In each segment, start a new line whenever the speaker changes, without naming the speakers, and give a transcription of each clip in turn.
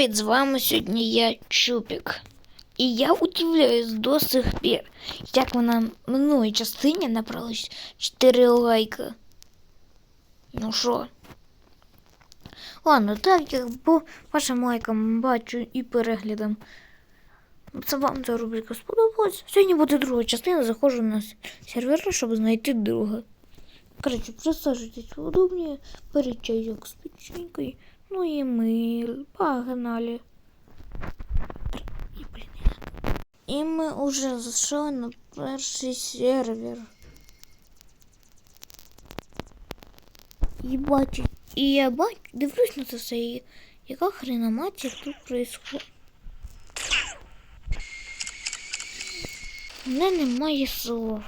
Привіт, з вами сьогодні я Чупік. І я удивляюсь до сих пір, як вона минулій частині набралось 4 лайка. Ну що? Ладно, так як по вашим лайкам бачу і переглядам. Це вам ця рубрика сподобалась. Сьогодні буде друга частина, заходжу на сервер, щоб знайти друга. Короче, присаджуйтесь удобнее, беріть чайок з печенькою. Ну і ми погнали. І, блін, я- І ми уже зайшли на перший сервер. І бачу, і я бачу, дивлюсь на це все, і яка хреноматія тут происходит. У мене немає слов.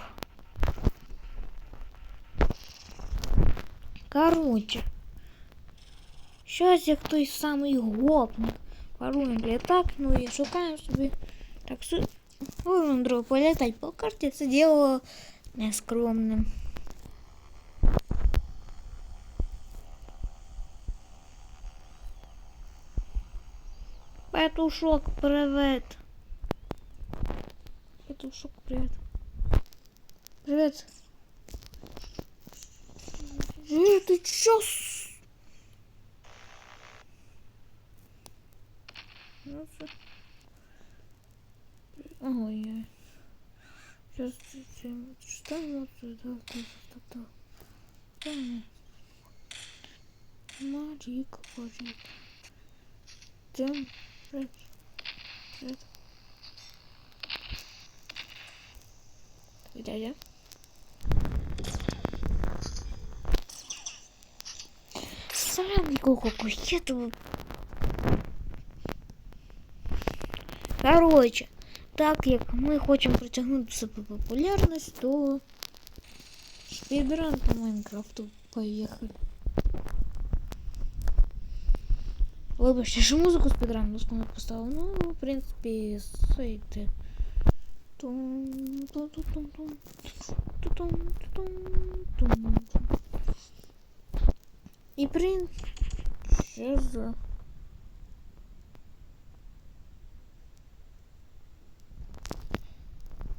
Короче. Щось як той самий гопник. Воруємо літак, ну і шукаємо собі. Так су... Можемо друг політати по карті, це діло нескромним. Петушок, привет. Петушок, привет. Привет. Э, ты чё? Ну, всё. Ой, сейчас что вот сюда, что Марик, Марик. Тем, привет, привет. Дядя. Сам какой этого. Короче, так як ми хочемо притягнути себе популярність, то спідран по Майнкрафту поїхали. Вибачте, що музику спідран не поставив. Ну, в принципі, сейте. Тум, ту-ту-тум-тум. Ту-тум, ту-тум, тум. І принц. Що за...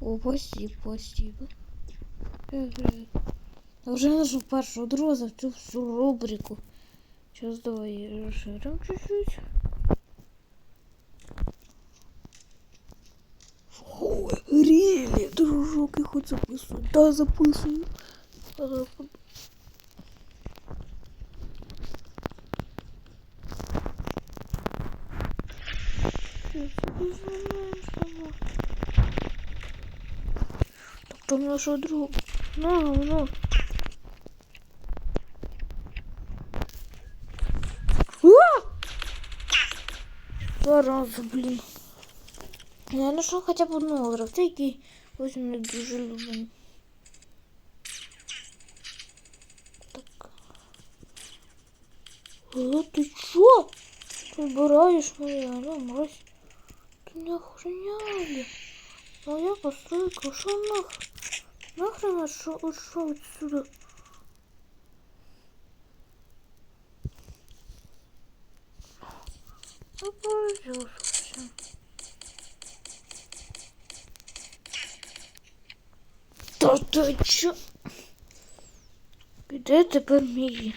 О, спасибо, спасибо. Уже нашу першу другу за цю всю рубрику. Сейчас давай расширим чуть-чуть. О, рели, дружок, я хоть записываю. Да, записываю. А, Так там наша друг. На, на. А! Зараза, блін. Я знайшов хоча б одного гравця, який ось мене дуже любить. Так. Е, ти чо? Вибираєш моя, ну, мразь. Ты не охраняли. Моя постройка, шо нах... Нахрен ушел, ушел отсюда? Оборзел совсем. Да ты чё? Где ты помиги?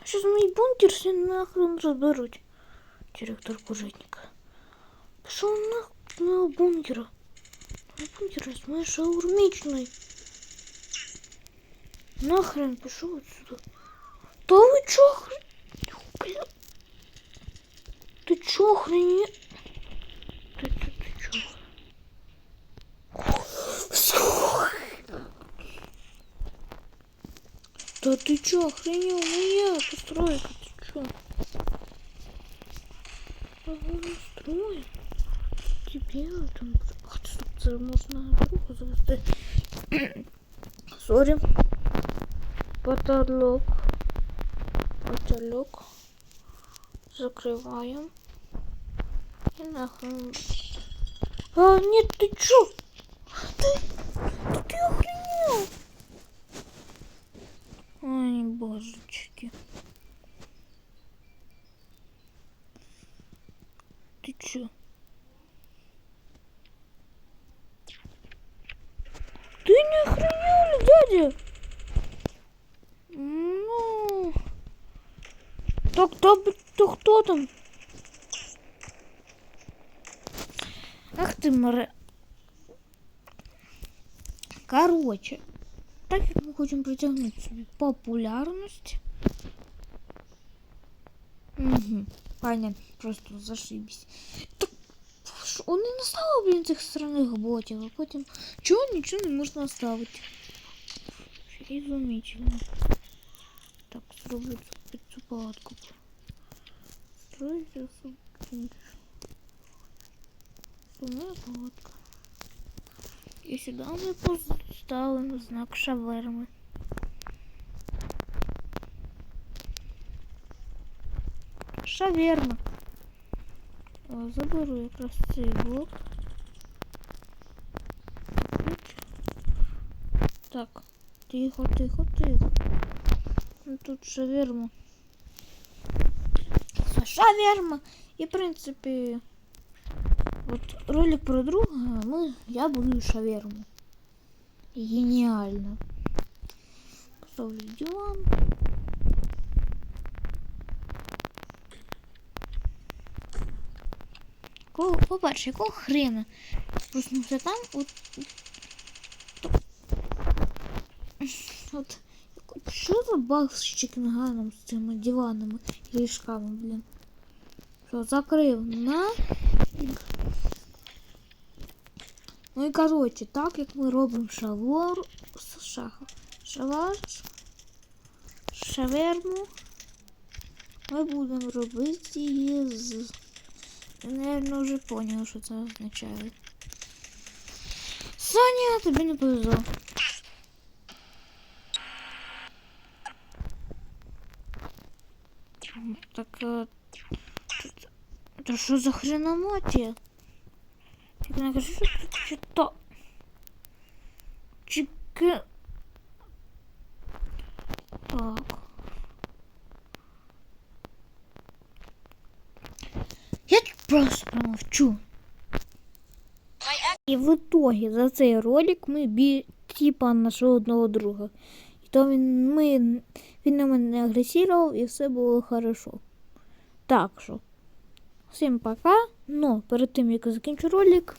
А сейчас мой бункер все нахрен разберут. Директор курятника. Пошел нахуй с моего бункера. Бункер с моей шаурмичной. Нахрен пошел отсюда. Да вы чё хрен... Бля. Ты чё хрен... Ты, ты, ты чё? Да ты чё, охренел? Моя постройка, ты чё? Строй. Тебе там... Це можна другу завести. Сорі. Потолок. Потолок. Закрываем. И нахрен. А, нет, ты чё? Дядя? Ну... То, то кто там? Ах ты, море. Короче, так як ми хочемо притягнути собі популярність. Угу. Понятно, просто зашибись. Так он не наставив, блін, цих странних ботів, а потім чого нічого не можна наставити. Изумительно. Так, зроблю цю, палатку. Строїться сумки. Сумна палатка. І сюди ми поставимо знак шаверми. Шаверма. Заберу якраз цей блок. Так, тихо, тихо, тихо. Ну тут шаверма. Шаверма. І в принципі. Вот ролик про друга, мы, я буду шаверму. Гениально. Поставлю диван. По-перше, якого хрена? Проснувся там, от, от, що за баг з чекінганом, з цими диванами і ліжками, блін? Все, закрив на. Ну і коротше, так як ми робимо шавор, шах, шавар, шаверму, ми будемо робити її з. Я, наверное, вже поняв, що це означає. Саня, тобі не повезло. Так, е, тут- это що за хреноматія? Тільки не кажи, що тут що-то... Чеки... Так. Я тут просто промовчу. І в итоге за цей ролик ми бі типа нашого одного друга. І то він, ми, він на мене не агресував і все було хорошо. Так що, всім пока. Но перед тим як я закінчу ролик,